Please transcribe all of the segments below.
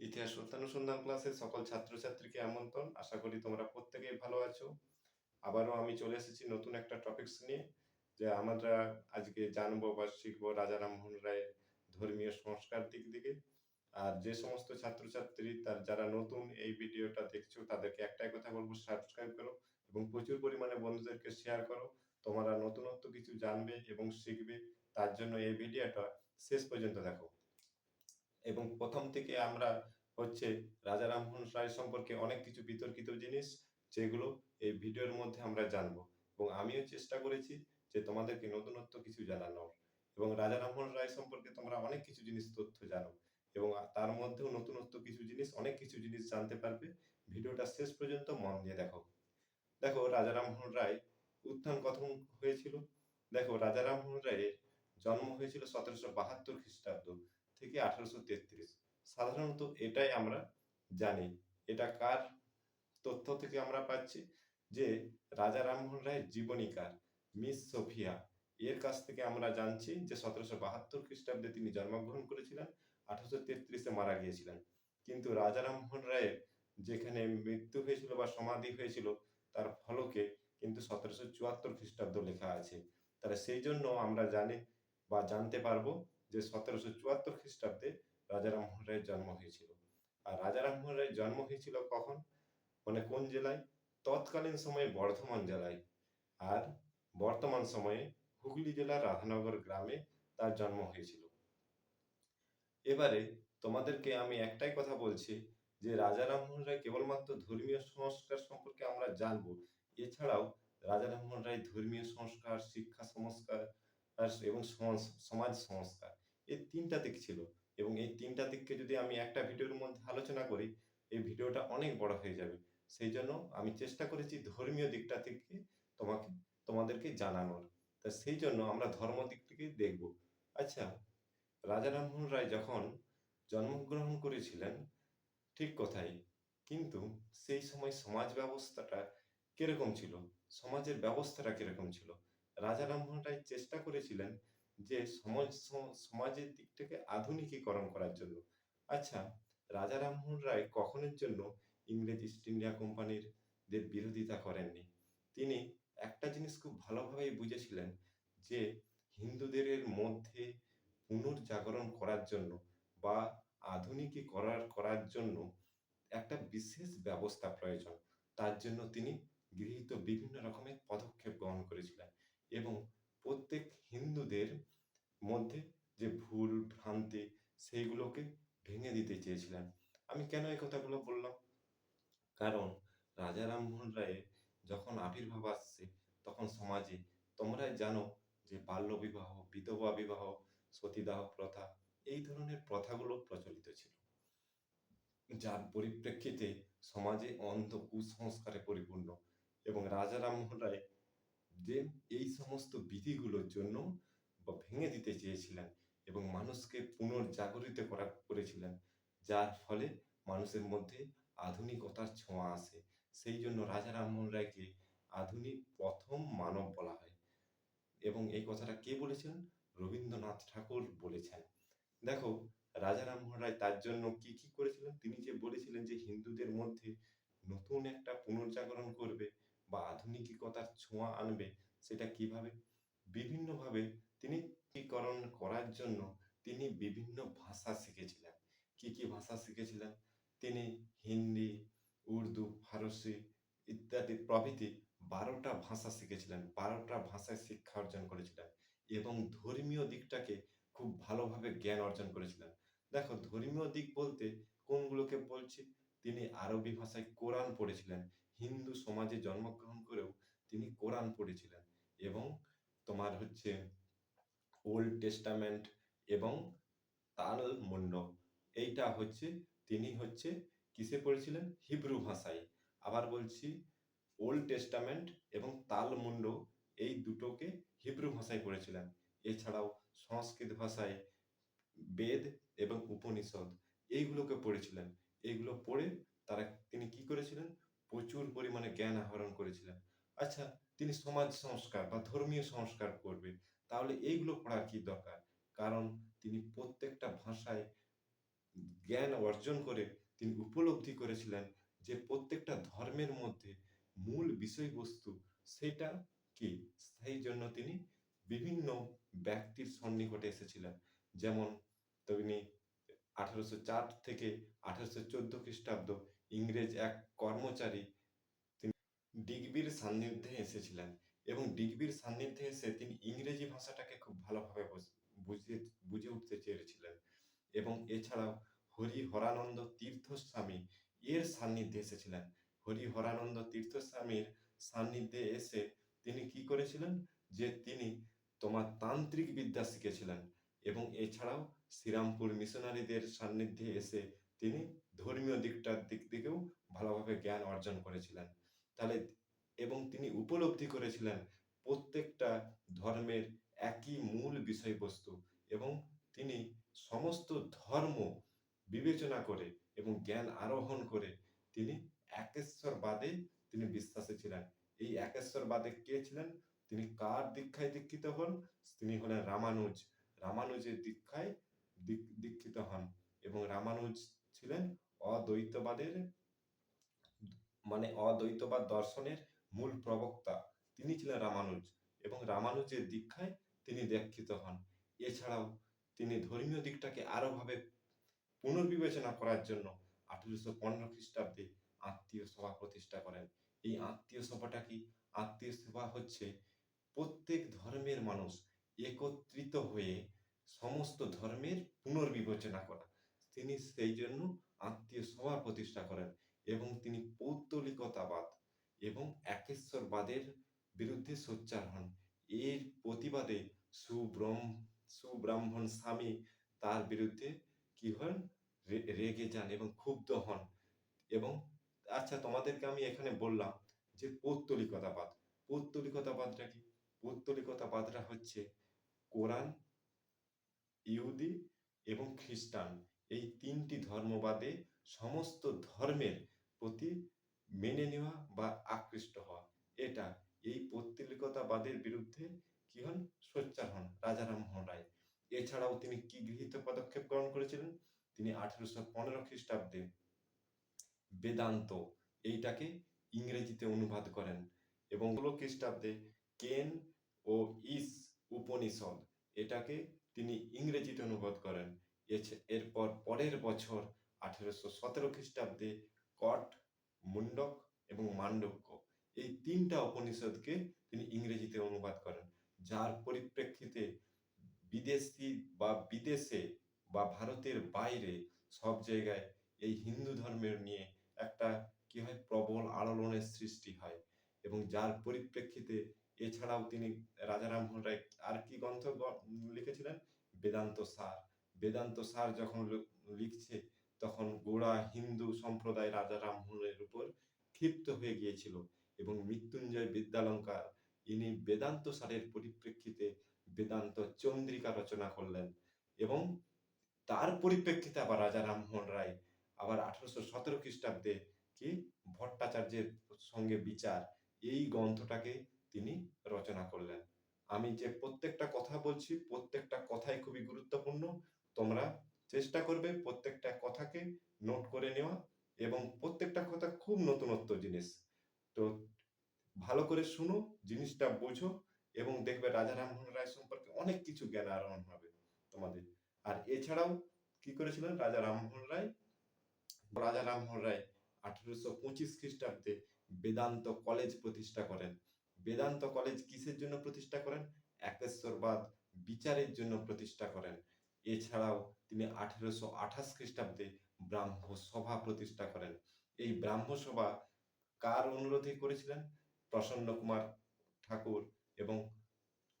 ইতিহাস সত্যানুসন্ধান ক্লাসে সকল ছাত্রছাত্রীকে আমন্ত্রণ। আশা করি তোমরা প্রত্যেকেই ভালো আছো। আবারও আমি চলে এসেছি নতুন একটা টপিকস নিয়ে, যে আমরা আজকে জানব বা শিখব রাজা রামমোহন রায়ের ধর্মীয় সংস্কার দিক দিকে। আর যে সমস্ত ছাত্রছাত্রী, তার যারা নতুন এই ভিডিওটা দেখছ, তাদেরকে একটাই কথা বলব সাবস্ক্রাইব করো এবং প্রচুর পরিমাণে বন্ধুদেরকে শেয়ার করো। তোমরা নতুনত্ব কিছু জানবে এবং শিখবে, তার জন্য এই ভিডিওটা শেষ পর্যন্ত দেখো। এবং প্রথম থেকে আমরা হচ্ছে রাজা রামমোহন রায় সম্পর্কে অনেক কিছু বিতর্কিত জিনিস যেগুলো এই ভিডিওর মধ্যে আমরা জানব। এবং আমিও চেষ্টা করেছি যে তোমাদেরকে নতুনত্ব কিছু জানানোর। এবং রাজা রামমোহন রায় সম্পর্কে তোমরা অনেক কিছু জিনিস তথ্য জানো। এবং তার মধ্যেও নতুনত্ব কিছু জিনিস, অনেক কিছু জিনিস জানতে পারবে। ভিডিওটা শেষ পর্যন্ত মন দিয়ে দেখো। দেখো, রাজা রামমোহন রায় উত্থান কথন হয়েছিল। দেখো, রাজা রামমোহন রায়ের জন্ম হয়েছিল সতেরোশো বাহাত্তর খ্রিস্টাব্দ। থেকে আঠারোশো তেত্রিশ। সাধারণত এটাই আমরা জানি। এটা কার তথ্য থেকে আমরা পাচ্ছি? যে রাজা রামমোহন রায়ের জীবনীকার মিস সোফিয়া। এর কাছ থেকে আমরা জানছি যে সতেরোশো বাহাত্তর খ্রিস্টাব্দে তিনি জন্মগ্রহণ করেছিলেন, আঠারোশো তেত্রিশে মারা গিয়েছিলেন। কিন্তু রাজা রামমোহন রায়ের যেখানে মৃত্যু হয়েছিল বা সমাধি হয়েছিল, তার ফলকে কিন্তু সতেরোশো চুয়াত্তর খ্রিস্টাব্দ লেখা আছে। তাহলে সেই জন্য আমরা জানি বা জানতে পারব যে সতেরোশো চুয়াত্তর খ্রিস্টাব্দে রাজা রামমোহন রায়ের জন্ম হয়েছিল। আর রাজা রামমোহন রায়ের জন্ম হয়েছিল কখন? মানে কোন জেলায়? তৎকালীন সময়ে বর্ধমান জেলায়। আর বর্তমান সময়ে হুগলি জেলার রাধানগর গ্রামে তার জন্ম হয়েছিল। এবারে তোমাদেরকে আমি একটাই কথা বলছি যে রাজা রামমোহন রায় কেবলমাত্র ধর্মীয় সংস্কার সম্পর্কে আমরা জানব। এছাড়াও রাজা রামমোহন রায় ধর্মীয় সংস্কার, শিক্ষা সংস্কার এবং সমাজ সংস্কার। এই তিনটা দিক ছিল। এবং এই তিনটা দিককে যদি আমি একটা ভিডিওর মধ্যে আলোচনা করি, এই ভিডিওটা অনেক বড় হয়ে যাবে। সেই জন্য আমি চেষ্টা করেছি ধর্মীয় দিকটা থেকে তোমাকে, তোমাদেরকে জানানোর। তা সেই জন্য আমরা ধর্ম দিক থেকে দেখব। আচ্ছা রাজা রামমোহন রায় যখন জন্মগ্রহণ করেছিলেন, ঠিক কথাই। কিন্তু সেই সময় সমাজ ব্যবস্থাটা কীরকম ছিল? সমাজের ব্যবস্থাটা কীরকম ছিল? রাজা রামমোহন রায় চেষ্টা করেছিলেন যে সমাজ, সমাজের দিক থেকে আধুনিকীকরণ করার জন্য। আচ্ছা রাজা রামমোহন রায় কখনের জন্য ইংরেজ, ইস্ট ইন্ডিয়া কোম্পানির দের বিরোধিতা করেননি। তিনি একটা জিনিস খুব ভালোভাবেই বুঝেছিলেন যে, হিন্দুদের মধ্যে পুনর্জাগরণ করার জন্য বা আধুনিকীকরণ করার জন্য একটা বিশেষ ব্যবস্থা প্রয়োজন। তার জন্য তিনি গৃহীত বিভিন্ন রকমের পদক্ষেপ গ্রহণ করেছিলেন এবং প্রত্যেক হিন্দুদের মধ্যে যে ভুল ভ্রান্তি সেইগুলোকে ভেঙে দিতে চেয়েছিলেন। আমি কেন এই কথাগুলো বললাম? কারণ রাজা রামমোহন রায়ের যখন আবির্ভাব আসছে, তখন সমাজে তোমরাই জানো যে বাল্য বিবাহ বিধবা বিবাহ, সতীদাহ প্রথা এই ধরনের প্রথাগুলো প্রচলিত ছিল। যার পরিপ্রেক্ষিতে সমাজে অন্ধ কুসংস্কারে পরিপূর্ণ এবং রাজা রামমোহন রায় যে এই সমস্ত বিধিগুলোর জন্য ভেঙে দিতে চেয়েছিলেন এবং মানুষকে পুনর্জাগরিত করা করেছিলেন, যার ফলে মানুষের মধ্যে আধুনিকতার ছোঁয়া আসে। সেই জন্য রাজা রামমোহন রায়কে আধুনিক প্রথম মানব বলা হয়। এবং এই কথাটা কে বলেছিলেন রবীন্দ্রনাথ ঠাকুর বলেছেন। দেখো, রাজা রামমোহন রায় তার জন্য কি কি করেছিলেন? তিনি যে বলেছিলেন যে হিন্দুদের মধ্যে নতুন একটা পুনর্জাগরণ করবে বা আধুনিকতার ছোঁয়া আনবে, সেটা কীভাবে? বিভিন্নভাবে তিনি করণ করার জন্য তিনি বিভিন্ন ভাষা শিখেছিলেন। কি কি ভাষা শিখেছিলেন? তিনি হিন্দি, উর্দু, ফারসি ইত্যাদি প্রভৃতি বারোটা ভাষা শিখেছিলেন, বারোটা ভাষায় শিক্ষা অর্জন করেছিলেন এবং ধর্মীয় দিকটাকে খুব ভালোভাবে জ্ঞান অর্জন করেছিলেন। দেখো, ধর্মীয় দিক বলতে কোনগুলোকে বলছি? তিনি আরবি ভাষায় কোরআন পড়েছিলেন, হিন্দু সমাজে জন্মগ্রহণ করেও তিনি কোরআন পড়েছিলেন এবং তোমার হচ্ছে ওল্ড টেস্টামেন্ট এবং তাল মুন্ড। এইটা হচ্ছে, তিনি হচ্ছে কিসে পড়েছিলেন? হিব্রু ভাষায়। আবার বলছি, ওল্ড টেস্টামেন্ট এবং তাল মুন্ড এই দুটোকে হিব্রু ভাষায় পড়েছিলেন। এছাড়াও সংস্কৃত ভাষায় বেদ এবং উপনিষদ এইগুলোকে পড়েছিলেন। এইগুলো পড়ে তারা, তিনি কি করেছিলেন? প্রচুর পরিমাণে জ্ঞান আহরণ করেছিলেন। আচ্ছা তিনি সমাজ সংস্কার বা ধর্মীয় সংস্কার করবে। তাহলে এইগুলো পড়ার কি দরকার? কারণ তিনি প্রত্যেকটা ভাষায় জ্ঞান অর্জন করে তিনি উপলব্ধি করেছিলেন যে প্রত্যেকটা ধর্মের মধ্যে মূল বিষয়বস্তু সেটা কি? সেই জন্য তিনি বিভিন্ন ব্যক্তির সন্নিকটে এসেছিলেন। যেমন তিনি আঠারোশো চার থেকে আঠারোশো চোদ্দ খ্রিস্টাব্দ ইংরেজ এক কর্মচারী তিনি ডিগবির সান্নিধ্যে এসেছিলেন। এবং ডিগবির সান্নিধ্যে এসে তিনি ইংরেজি ভাষাটাকে খুব ভালোভাবে বুঝে বুঝে উঠতে চেয়েছিলেন। এবং এছাড়াও হরি হরানন্দ তীর্থস্বামী এর সান্নিধ্যে এসেছিলেন। হরি হরানন্দ তীর্থস্বামীর সান্নিধ্যে এসে তিনি কি করেছিলেন? যে তিনি তোমার তান্ত্রিক বিদ্যা শিখেছিলেন এবং এছাড়াও শ্রীরামপুর মিশনারিদের সান্নিধ্যে এসে তিনি ধর্মীয় দিকটার দিক থেকেও ভালোভাবে জ্ঞান অর্জন করেছিলেন। তাহলে এবং তিনি উপলব্ধি করেছিলেন প্রত্যেকটা ধর্মের একই মূল বিষয়বস্তু এবং তিনি সমস্ত ধর্ম বিবেচনা করে এবং জ্ঞান আরোহণ করে তিনি একেশ্বরবাদে তিনি বিশ্বাসী ছিলেন। এই একেশ্বরবাদে কে ছিলেন? তিনি কার দীক্ষায় দীক্ষিত হন? তিনি হলেন রামানুজ। রামানুজের দীক্ষায় দীক্ষিত হন এবং রামানুজ ছিলেন অদ্বৈতবাদের মানে অদ্বৈতবাদ দর্শনের মূল প্রবক্তা তিনি ছিলেন রামানুজ এবং রামানুজের দীক্ষায় তিনি দীক্ষিত হন। এছাড়াও তিনি ধর্মীয় দিকটাকে আরও ভাবে পুনর্বিবেচনা করার জন্য আঠেরোশো পনেরো খ্রিস্টাব্দে আত্মীয় সভা প্রতিষ্ঠা করেন। এই আত্মীয় সভাটা কি? আত্মীয় সভা হচ্ছে প্রত্যেক ধর্মের মানুষ একত্রিত হয়ে সমস্ত ধর্মের পুনর্বিবেচনা করা। তিনি সেই জন্য আত্মীয় সভা প্রতিষ্ঠা করেন এবং তিনি পৌত্তলিকতাবাদ এবং একেশ্বরবাদের বিরুদ্ধে সোচ্চার হন। এর প্রতিবাদে সুব্রহ্ম সুব্রাহ্মণ স্বামী তার বিরুদ্ধে কি হন? রেগে যান এবং ক্ষুব্ধ হন। এবং আচ্ছা তোমাদেরকে আমি এখানে বললাম যে পৌত্তলিকতাবাদ। পৌত্তলিকতাবাদটা কি? পৌত্তলিকতাবাদটা হচ্ছে কোরআন ইহুদি এবং খ্রিস্টান। এই তিনটি ধর্মবাদে সমস্ত ধর্মের প্রতি মেনে নেওয়া বা আকৃষ্ট হওয়া। এটা এই পৌত্তলিকতাবাদের বিরুদ্ধে কি হন? সোচ্চার হন রাজা রামমোহন রায়। এছাড়াও তিনি কি গৃহীত পদক্ষেপ গ্রহণ করেছিলেন? তিনি আঠেরোশো পনেরো খ্রিস্টাব্দে বেদান্ত, এইটাকে ইংরেজিতে অনুবাদ করেন এবং ষোলো খ্রিস্টাব্দে কেন ও ইস উপনিষদ, এটাকে তিনি ইংরেজিতে অনুবাদ করেন। এরপর পরের বছর আঠেরোশো সতেরো খ্রিস্টাব্দে কট মুন্ডক এবং মান্ডক্য এই তিনটা উপনিষদকে তিনি ইংরেজিতে অনুবাদ করেন, যার পরিপ্রেক্ষিতে বিদেশি বা বিদেশে বা ভারতের বাইরে সব জায়গায় এই হিন্দু ধর্মের নিয়ে একটা কি হয় প্রবল আলোড়নের সৃষ্টি হয় এবং যার পরিপ্রেক্ষিতে এছাড়াও তিনি রাজা রামমোহন রায় আর কি গ্রন্থ লিখেছিলেন? বেদান্ত সার। বেদান্ত সার যখন লিখছে তখন গোড়া হিন্দু সম্প্রদায় রাজা রামমোহনের উপর ক্ষিপ্ত হয়ে গিয়েছিল এবং মৃত্যুঞ্জয় বিদ্যালঙ্কার, ইনি বেদান্ত সারের পরিপ্রেক্ষিতে বেদান্ত চন্দ্রিকা রচনা করলেন এবং তার পরিপ্রেক্ষিতে আবার রাজা রামমোহন রায় আবার আঠারোশো সতেরো খ্রিস্টাব্দে কি ভট্টাচার্যের সঙ্গে বিচার, এই গ্রন্থটাকে তিনি রচনা করলেন। আমি যে প্রত্যেকটা কথা বলছি, প্রত্যেকটা কথাই খুবই গুরুত্বপূর্ণ, তোমরা চেষ্টা করবে প্রত্যেকটা কথাকে নোট করে নেওয়া এবং প্রত্যেকটা কথা খুব নতুনত্ব জিনিস। তো ভালো করে শুনো, জিনিসটা বোঝো এবং দেখবে রাজা রামমোহন রায় সম্পর্কে অনেক কিছু জ্ঞান আহরণ হবে তোমাদের। আর এছাড়াও কি করেছিলেন? রাজা রামমোহন রায়, রাজা রামমোহন রায় আঠেরোশো পঁচিশ খ্রিস্টাব্দে বেদান্ত কলেজ প্রতিষ্ঠা করেন। বেদান্ত কলেজ কিসের জন্য প্রতিষ্ঠা করেন? একেশ্বরবাদ বিচারের জন্য প্রতিষ্ঠা করেন। এছাড়াও তিনি আঠেরোশো আঠাশ খ্রিস্টাব্দে ব্রাহ্ম সভা প্রতিষ্ঠা করেন। এই ব্রাহ্ম সভা কার অনুরোধে করেছিলেন? প্রসন্ন কুমার ঠাকুর এবং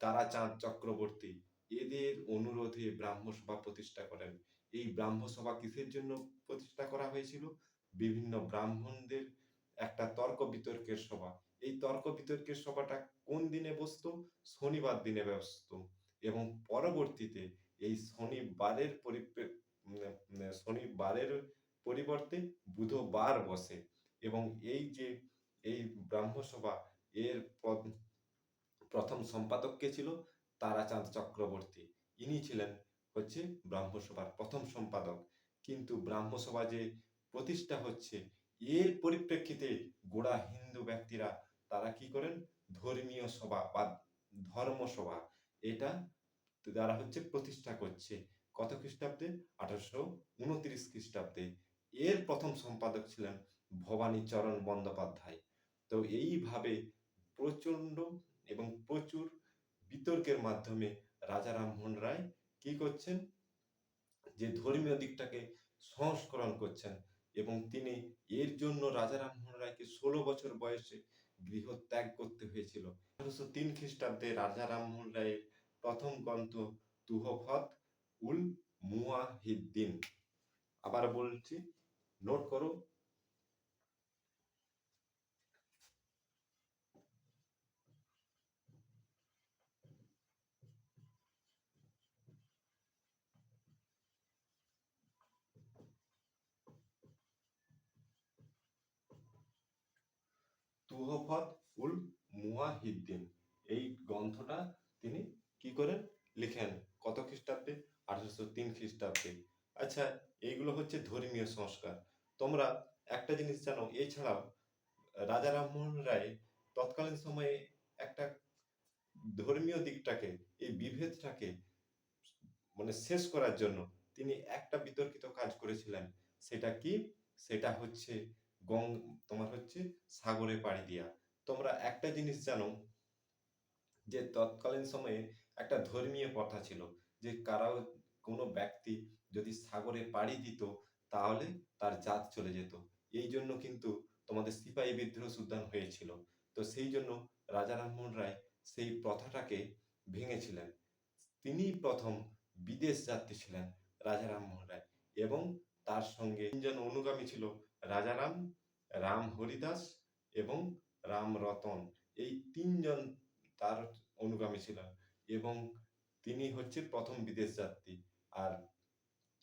তারাচাঁদ চক্রবর্তী। এদের অনুরোধে ব্রাহ্ম সভা প্রতিষ্ঠা করেন। এই ব্রাহ্ম সভা কিসের জন্য প্রতিষ্ঠা করা হয়েছিল? বিভিন্ন ব্রাহ্মণদের একটা তর্ক বিতর্কের সভা। এই তর্ক বিতর্কের সভাটা কোন দিনে বসতো? শনিবার দিনে বসতো এবং পরবর্তীতে এই শনিবারের উম, উম, শনিবারের পরিবর্তে বুধবার বসে এবং এই যে এই ব্রাহ্মসভা এর প্রথম সম্পাদক কে ছিল? তারাচাঁদ চক্রবর্তী। ইনি ছিলেন হচ্ছে ব্রাহ্মসভার প্রথম সম্পাদক। কিন্তু ব্রাহ্মসভা যে প্রতিষ্ঠা হচ্ছে এর পরিপ্রেক্ষিতে গোড়া হিন্দু ব্যক্তিরা তারা কি করেন? ধর্মীয় সভা বা ধর্মসভা। এটা তারা হচ্ছে প্রতিষ্ঠা করছে, কত খ্রিস্টাব্দে? আঠারোশো উনত্রিশ খ্রিস্টাব্দে। এর প্রথম সম্পাদক ছিলেন ভবানীচরণ বন্দ্যোপাধ্যায়। তো এইভাবে প্রচণ্ড এবং প্রচুর বিতর্কের মাধ্যমে রাজা রামমোহন রায় কি করছেন? যে ধর্মীয় দিকটাকে সংস্করণ করছেন এবং তিনি এর জন্য রাজা রামমোহন রায়কে ষোলো বছর বয়সে গৃহ ত্যাগ করতে হয়েছিল। আঠারোশো তিন খ্রিস্টাব্দে রাজা রামমোহন রায়ের প্রথম গ্রন্থ তুহফত উল মুয়াহিদ্দিন আবার বলছি নোট করো। তুহফত উল মুয়াহিদ্দিন এই গ্রন্থটা তিনি কি করেন? লিখেন কত খ্রিস্টাব্দে? আঠারোশো তিন খ্রিস্টাব্দে। আচ্ছা এইগুলো হচ্ছে ধর্মীয় সংস্কার। তোমরা একটা জিনিস জানো, এছাড়াও রাজা রামমোহন রায় তৎকালীন সময়ে একটা ধর্মীয় দিকটাকে, এই বিভেদটাকে মানে শেষ করার জন্য তিনি একটা বিতর্কিত কাজ করেছিলেন। সেটা কি? সেটা হচ্ছে গং তোমার হচ্ছে সাগরে পাড়ি দিয়া। তোমরা একটা জিনিস জানো যে তৎকালীন সময়ে একটা ধর্মীয় প্রথা ছিল যে কারাও কোনো ব্যক্তি যদি সাগরে পাড়ি দিত, তাহলে তার জাত চলে যেত। এই জন্য কিন্তু তোমাদের সিপাহী বিদ্রোহ সুদ্ধান হয়েছিল। তো সেই জন্য রাজা রামমোহন রায় সেই প্রথাটাকে ভেঙেছিলেন। তিনি প্রথম বিদেশ যাত্রী ছিলেন রাজা রামমোহন রায় এবং তার সঙ্গে তিনজন অনুগামী ছিল রাজারাম, রাম হরিদাস এবং রাম রতন। এই তিনজন তার অনুগামী ছিলেন। এবং তিনি হচ্ছে প্রথম বিদেশ যাত্রী। আর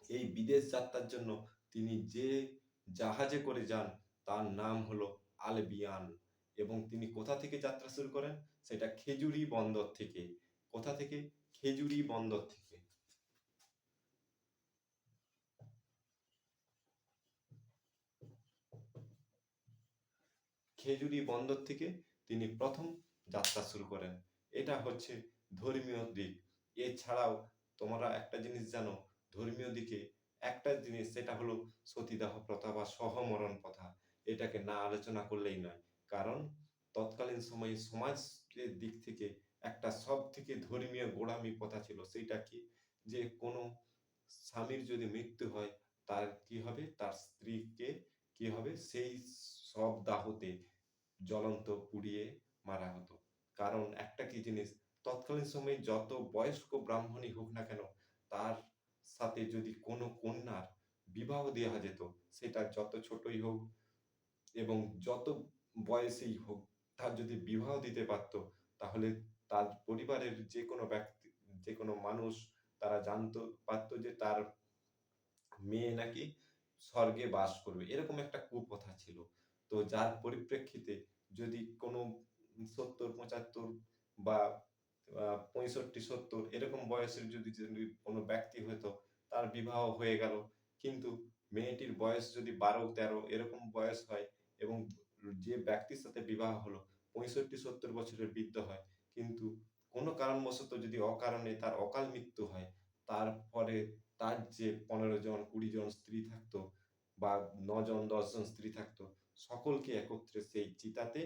এই বিদেশ যাত্রার জন্য তিনি যে জাহাজে করে যান, তার নাম হলো আলবিয়ান। এবং তিনি কোথা থেকে যাত্রা শুরু করেন? সেটা খেজুরি বন্দর থেকে। কোথা থেকে? খেজুরি বন্দর থেকে। খেজুরি বন্দর থেকে তিনি প্রথম যাত্রা শুরু করেন। এটা হচ্ছে ধর্মীয় দিক। এছাড়াও তোমরা একটা জিনিস জানো, ধর্মীয় দিকে একটা জিনিস, সেটা হলো সতীদাহ প্রথা বা সহমরণ প্রথা। এটাকে না আলোচনা করলেই নয়। কারণ তৎকালীন সময়ে সমাজের দিক থেকে একটা সব থেকে ধর্মীয় গোড়ামি প্রথা ছিল সেইটা কি? যে কোনো স্বামীর যদি মৃত্যু হয়, তার কি হবে? তার স্ত্রীকে কি হবে? সেই সব দাহতে জ্বলন্ত পুড়িয়ে মারা হতো। কারণ একটা কি জিনিস? তৎকালীন সময়ে যত বয়স্ক ব্রাহ্মণই হোক না কেন, তার সাথে যদি কোনো কন্যার বিবাহ দেওয়া যেত, সেটা যত ছোটই হোক এবং যত বয়সেই হোক, তার যদি বিবাহ দিতে পারতো, তাহলে তার পরিবারের যে কোনো ব্যক্তি, যে কোনো মানুষ তারা জানতো, পারতো যে তার মেয়ে নাকি স্বর্গে বাস করবে। এরকম একটা কুপ্রথা ছিল। তো যার পরিপ্রেক্ষিতে যদি কোনো সত্তর, পঁচাত্তর বা পঁয়ষট্টি, সত্তর, এরকম বয়সের যদি যদি কোনো ব্যক্তি হতো, তার বিবাহ হয়ে গেল। কিন্তু মেয়েটির বয়স যদি বারো, তেরো, এরকম বয়স হয় এবং যে ব্যক্তির সাথে বিবাহ হলো, পঁয়ষট্টি, সত্তর বছরের বৃদ্ধ হয়, কিন্তু কোনো কারণবশত যদি অকারণে তার অকাল মৃত্যু হয়, তারপরে তার যে পনেরো জন, কুড়ি জন স্ত্রী থাকতো বা নজন দশজন স্ত্রী থাকতো, সকলকে একত্রে সেই চিতাতে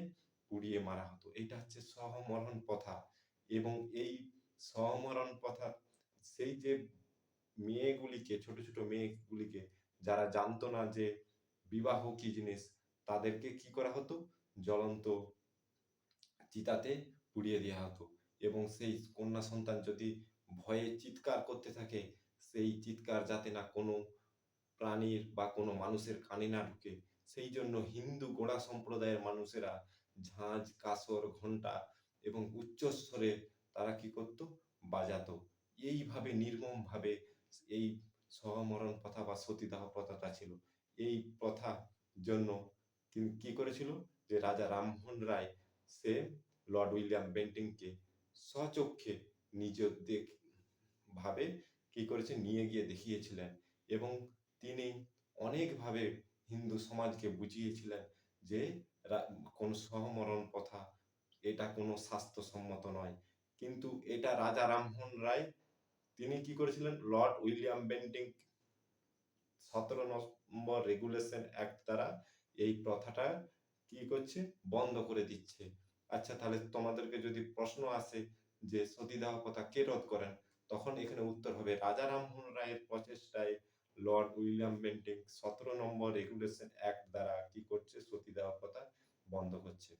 পুড়িয়ে মারা হতো। এটা হচ্ছে সহমরণ প্রথা। এবং এই সহমরণ প্রথা, সেই যে মেয়েগুলিকে, ছোট ছোট মেয়েগুলিকে, যারা জানতো না যে বিবাহ কি জিনিস, তাদেরকে কি করা হতো? জ্বলন্ত চিতাতে পুড়িয়ে দেওয়া হতো। এবং সেই কন্যা সন্তান যদি ভয়ে চিৎকার করতে থাকে, সেই চিৎকার যাতে না কোনো প্রাণীর বা কোনো মানুষের কানে না ঢুকে, সেই জন্য হিন্দু গোড়া সম্প্রদায়ের মানুষেরা ঝাঁঝ কাসর ঘণ্টা এবং উচ্চস্বরে তারা কি করত? বাজাতো। এইভাবে নির্মমভাবে এই সহমরণ প্রথা বা সতীদাহ প্রথাটা ছিল। এই প্রথা জন্য তিনি কি করেছিল? যে রাজা রামমোহন রায়, সে লর্ড উইলিয়াম বেন্টিংকে স্বচক্ষে নিজ দেখ ভাবে কি করেছে? নিয়ে গিয়ে দেখিয়েছিলেন এবং তিনি অনেকভাবে হিন্দু সমাজকে বুঝিয়েছিলেন যে কোন সহমরণ প্রথা এটা কোনো স্বাস্থ্যসম্মত নয়। কিন্তু এটা রাজা রামমোহন রায়, তিনি কি করেছিলেন? লর্ড উইলিয়াম বেন্টিং সতেরো নম্বর রেগুলেশন অ্যাক্ট দ্বারা এই প্রথাটা কি করছে? বন্ধ করে দিচ্ছে। আচ্ছা তাহলে তোমাদেরকে যদি প্রশ্ন আসে যে সতীদাহ প্রথা কে রোধ করেন? তখন এখানে উত্তর হবে রাজা রামমোহন রায়ের প্রচেষ্টায় লর্ড উইলিয়াম বেন্টিং সতেরো নম্বর রেগুলেশন অ্যাক্ট দ্বারা কি করছে? সতীদাহ প্রথা বন্ধ করছে।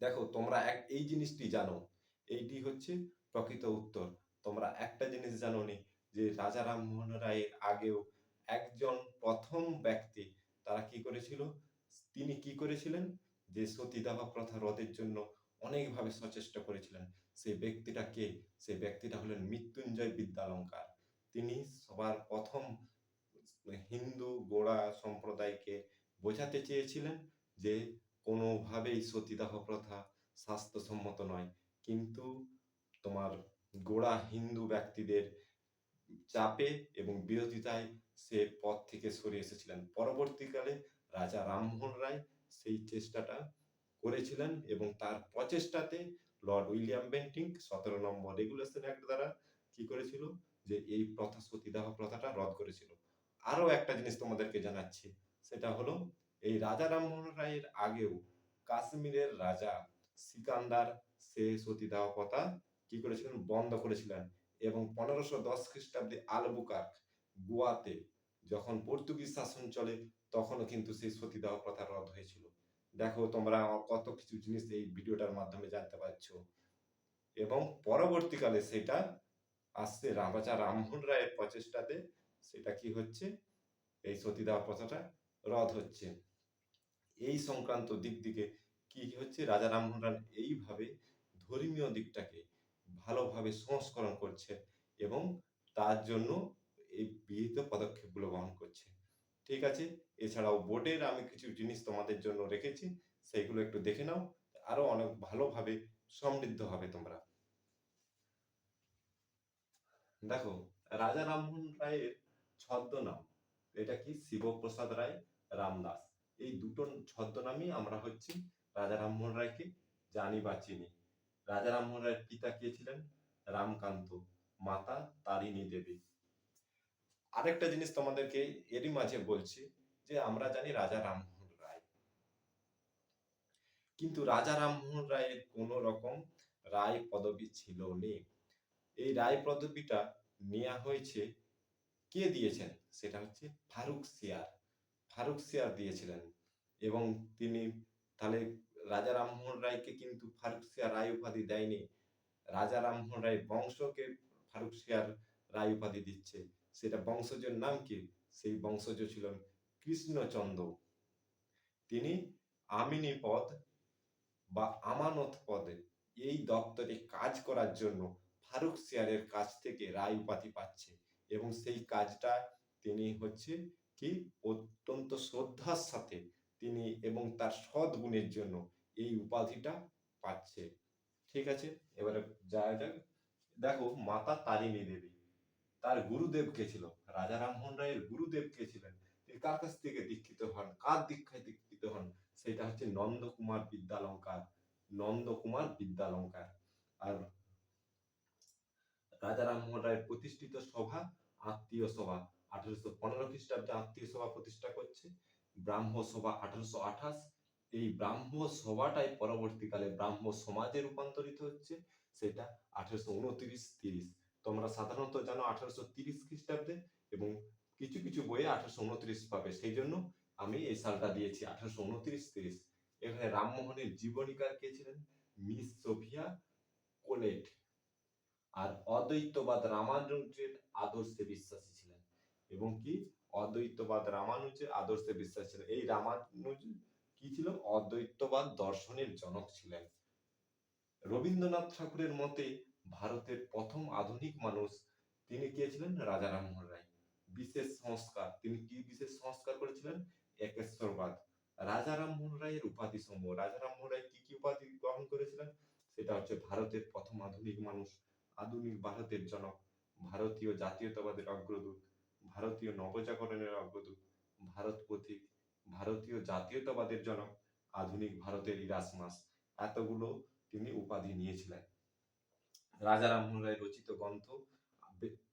দেখো, তোমরা এক, এই জিনিসটি জানো। এইটি হচ্ছে প্রকৃত উত্তর। তোমরা একটা জিনিস জানো নি যে রাজা রামমোহন রায়ের আগেও একজন প্রথম ব্যক্তি তারা কি করেছিল? তিনি কি করেছিলেন? যে সতীদাহ প্রথা রদের জন্য অনেকভাবে সচেষ্টা করেছিলেন। সেই ব্যক্তিটা কে? সেই ব্যক্তিটা হলেন মৃত্যুঞ্জয় বিদ্যালঙ্কার। তিনি সবার প্রথম হিন্দু গোড়া সম্প্রদায়কে বোঝাতে চেয়েছিলেন যে কোনোভাবেই সতীদাহ প্রথা স্বাস্থ্যসম্মত নয়। কিন্তু তোমার গোড়া হিন্দু ব্যক্তিদের চাপে এবং বিরোধিতায় সে পথ থেকে সরে এসেছিলেন। পরবর্তীকালে রাজা রামমোহন রায় সেই চেষ্টাটা করেছিলেন এবং তার প্রচেষ্টাতে লর্ড উইলিয়াম বেন্টিং সতেরো নম্বর রেগুলেশন অ্যাক্ট দ্বারা কি করেছিল? যে এই প্রথা সতীদাহ প্রথাটা রদ করেছিল। আরও একটা জিনিস তোমাদেরকে জানাচ্ছি, সেটা হলো এই রাজা রামমোহন রায়ের আগেও কাশ্মীরের রাজা সিকান্দার সে সতীদাহ প্রথা কি করেছিলেন? বন্ধ করেছিলেন। এবং পনেরোশো দশ খ্রিস্টাব্দে আলবুকার্ক গোয়াতে যখন পর্তুগিজ শাসন চলে, তখনও কিন্তু সেই সতীদাহ প্রথা রদ হয়েছিল। দেখো তোমরা কত কিছু জিনিস এই ভিডিওটার মাধ্যমে জানতে পারছ। এবং পরবর্তীকালে সেটা আসছে রাজা রামমোহন রায়ের প্রচেষ্টাতে, সেটা কি হচ্ছে? এই সতীদাহ প্রথাটা রদ হচ্ছে। এই সংক্রান্ত দিক দিকে কি হচ্ছে? রাজা রামমোহন রায় এইভাবে ধর্মীয় দিকটাকে ভালোভাবে সংস্করণ করছে এবং তার জন্য এই বিহিত পদক্ষেপগুলো গ্রহণ করছে। ঠিক আছে? এছাড়াও বোর্ডের আমি কিছু জিনিস তোমাদের জন্য রেখেছি, সেইগুলো একটু দেখে নাও, আরও অনেক ভালোভাবে সমৃদ্ধ হবে তোমরা। দেখো, রাজা রামমোহন রায়ের ছদ্মনাম, এটা কি? শিবপ্রসাদ রায়, রামদাস। এই দুটো ছদ্মনামই আমরা হচ্ছে রাজা রামমোহন রায়কে, জানি বা চিনি। রাজা রামমোহন রায়ের পিতা কে ছিলেন? রামকান্ত, মাতা তারিণী দেবী। আরেকটা জিনিস তোমাদেরকে এরই মাঝে বলছি যে আমরা জানি রাজা রামমোহন রায়। কিন্তু রাজা রামমোহন রায়ের কোন রকম রায় পদবি ছিল নে। এই রায় পদবিটা নেওয়া হয়েছে কে দিয়েছেন? সেটা হচ্ছে ফারুক সিয়ার। ফারুক সিয়ার দিয়েছিলেন এবং তিনি তাহলে রাজা রামমোহন রায়কে কিন্তু ফারুক সিয়ার রায় উপাধি দেয়নি। রাজা রামমোহন রায় বংশকে ফারুক সিয়ার রায় উপাধি দিচ্ছে। সেটা বংশজের নাম কি? সেই বংশজ ছিলেন কৃষ্ণচন্দ্র। তিনি আমিনী পদ বা আমানত পদে এই দপ্তরে কাজ করার জন্য ফারুক সিয়ারের কাছ থেকে রায় উপাধি পাচ্ছে এবং সেই কাজটা তিনি হচ্ছে কি? অত্যন্ত শ্রদ্ধার সাথে তিনি এবং তার সৎ গুণের জন্য এই উপাধিটা পাচ্ছে। ঠিক আছে? এবারে যাওয়া যাক। দেখো, মাতা তারিণী দেবী। তার গুরুদেব কে ছিল? রাজা রামমোহন রায়ের গুরুদেব কে ছিলেন? তিনি কার কাছ থেকে দীক্ষিত হন? কার দীক্ষায় দীক্ষিত হন? সেটা হচ্ছে নন্দকুমার বিদ্যালঙ্কার নন্দকুমার বিদ্যালঙ্কার। আর রাজা রামমোহন রায়ের প্রতিষ্ঠিত সভা, আত্মীয় সভা। আঠারোশো পনেরো খ্রিস্টাব্দে আত্মীয় সভা প্রতিষ্ঠা করছে। ব্রাহ্ম সভা আঠারোশো আঠাশ। এই ব্রাহ্ম সভাটাই পরবর্তীকালে ব্রাহ্ম সমাজে রূপান্তরিত হচ্ছে, সেটা আঠারোশো উনত্রিশ তিরিশ। তোমরা সাধারণত জানো আঠারোশো তিরিশ খ্রিস্টাব্দে এবং কিছু কিছু বইয়ে আঠারোশো উনত্রিশ পাবে। সেই জন্য আমি এই সালটা দিয়েছি, আঠারোশো উনত্রিশ তিরিশ। এখানে রামমোহনের জীবনীকার কে ছিলেন? Miss Sophia কোলেট। আর অদ্বৈতবাদ রামানুজের আদর্শে বিশ্বাসী ছিলেন। এবং কি? অদ্বৈতবাদ রামানুজের আদর্শে বিশ্বাসী ছিলেন। এই রামানুজ কি ছিল? অদ্বৈতবাদ দর্শনের জনক ছিলেন। রবীন্দ্রনাথ ঠাকুরের মতে ভারতের প্রথম আধুনিক মানুষ তিনি কে ছিলেন? রাজা রামমোহন রায়। বিশেষ সংস্কার। তিনি কি বিশেষ সংস্কার করেছিলেন? একেশ্বরবাদ। রাজা রামমোহন রায়ের উপাধি সমূহ। রাজা রামমোহন রায় কি কি উপাধি গ্রহণ করেছিলেন? সেটা হচ্ছে ভারতের প্রথম আধুনিক মানুষ, আধুনিক ভারতের জনক, ভারতীয় জাতীয়তাবাদের অগ্রদূত ভারতীয় নবজাগরণের অগ্রদূত, ভারত পথিক, ভারতীয় জাতীয়তাবাদের জনক, আধুনিক ভারতের ইরাসমাস এতগুলো তিনি উপাধি নিয়েছিলেন। রাজা রামমোহন রায় রচিত গ্রন্থ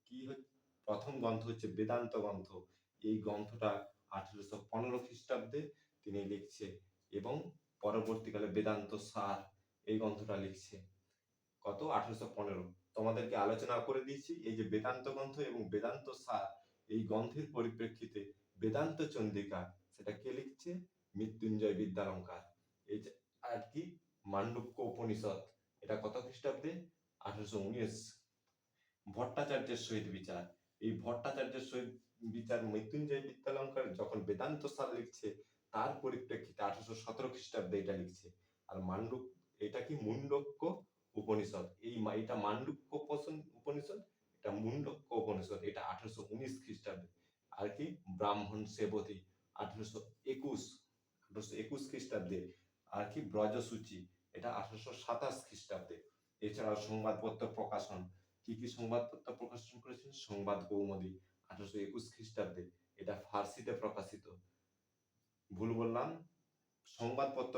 কি প্রথম গ্রন্থ হচ্ছে বেদান্ত গ্রন্থ। এই গ্রন্থটা আঠেরোশো পনেরো খ্রিস্টাব্দে তিনি লিখছে এবং পরবর্তীকালে বেদান্ত সার এই গ্রন্থটা লিখছে। কত? আঠেরোশো পনেরো। তোমাদেরকে আলোচনা করে দিয়েছি, এই যে বেদান্ত গ্রন্থ এবং বেদান্ত সার এই গ্রন্থের পরিপ্রেক্ষিতে বেদান্ত চন্দ্রিকা সেটা কে লিখছে? মৃত্যুঞ্জয় বিদ্যালঙ্কার। এই আর কি মান্ডুক্য উপনিষদ, এটা কত খ্রিস্টাব্দে? আঠারোশো উনিশ। ভট্টাচার্যের সহিত বিচার। এই ভট্টাচার্যের সহিত বিচার মৃত্যুঞ্জয় বিদ্যালঙ্কার যখন বেদান্ত সার লিখছে, তার পরিপ্রেক্ষিতে আঠারোশো সতেরো খ্রিস্টাব্দে এটা লিখছে। আর মান্ডুক এটা কি মুন্ডক্য উপনিষদ? এই এটা মান্ডুক্য উপনিষদ? এটা মুন্ডক্য উপনিষদ এটা আঠারোশো উনিশ খ্রিস্টাব্দে। আর কি? ব্রাহ্মণ সেবতী, আঠারোশো একুশ আঠারোশো একুশ খ্রিস্টাব্দে। আর কি? ব্রজসূচি, এটা আঠারোশো সাতাশ খ্রিস্টাব্দে। এছাড়াও সংবাদপত্র প্রকাশন কি কি সংবাদপত্র প্রকাশন করেছেন? সংবাদ কৌমুদী আঠারোশো একুশ খ্রিস্টাব্দে। এটা ফার্সিতে প্রকাশিত। ভুল বললাম? সংবাদপত্র,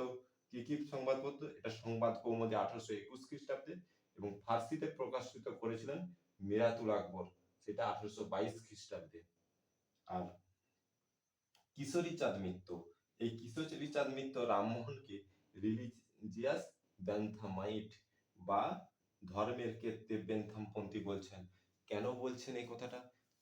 কি কি সংবাদপত্র? এটা সংবাদ কৌমুদী আঠারোশো একুশ খ্রিস্টাব্দে এবং ফার্সিতে প্রকাশিত করেছিলেন মিরাতুল আকবর, সেটা আঠারোশো বাইশ খ্রিস্টাব্দে। আর কিশোরী চাঁদ মিত্র, এই কিশোরী চাঁদ মিত্র রামমোহনকে রিলিজিয়াস ব্যান্থামাইট বা ধর্মের ক্ষেত্রে বেন্থামপন্থী বলছেন। কেন বলছেন এই কথাটা?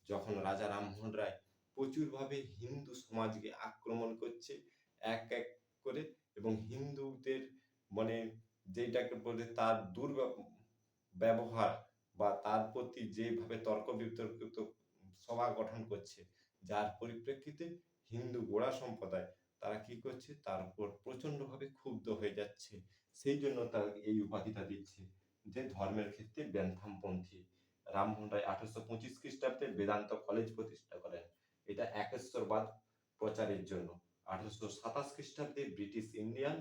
যখন রাজা রামমোহন রায় প্রচুরভাবে হিন্দু সমাজকে আক্রমণ করছে, এক এক করে, এবং হিন্দুদের মানে যেটাকে বলে তার দুর্ব্যবহার বা তার প্রতি যেভাবে তর্ক বিতর্কিত সভা গঠন করছে, যার পরিপ্রেক্ষিতে হিন্দু গোড়া সম্প্রদায়, তারা কি করছে? তার উপর প্রচন্ডভাবে ক্ষুব্ধ হয়ে যাচ্ছে। সেই জন্য তার এই উপাধিটা দিচ্ছে যে ধর্মের ক্ষেত্রে ব্যান্থামপন্থী। রামমোহন রায় আঠারোশো পঁচিশ খ্রিস্টাব্দে বেদান্ত কলেজ প্রতিষ্ঠা করেন। এটা একেশ্বরবাদ প্রচারের জন্য। আঠারোশো সাতাশ খ্রিস্টাব্দে ব্রিটিশ ইন্ডিয়ান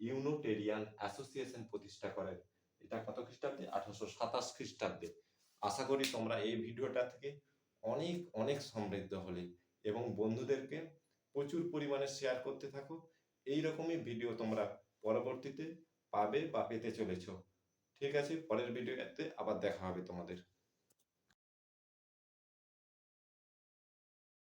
ইউনোটেরিয়ান অ্যাসোসিয়েশন প্রতিষ্ঠা করেন। এটা কত খ্রিস্টাব্দে? আঠারোশো সাতাশ খ্রিস্টাব্দে। আশা করি তোমরা এই ভিডিওটা থেকে অনেক অনেক সমৃদ্ধ হলে এবং বন্ধুদেরকে প্রচুর পরিমাণে শেয়ার করতে থাকো। এই রকমই ভিডিও তোমরা পরবর্তীতে পাবে বা পেতে চলেছ। ঠিক আছে, পরের ভিডিওতে আবার দেখা হবে তোমাদের।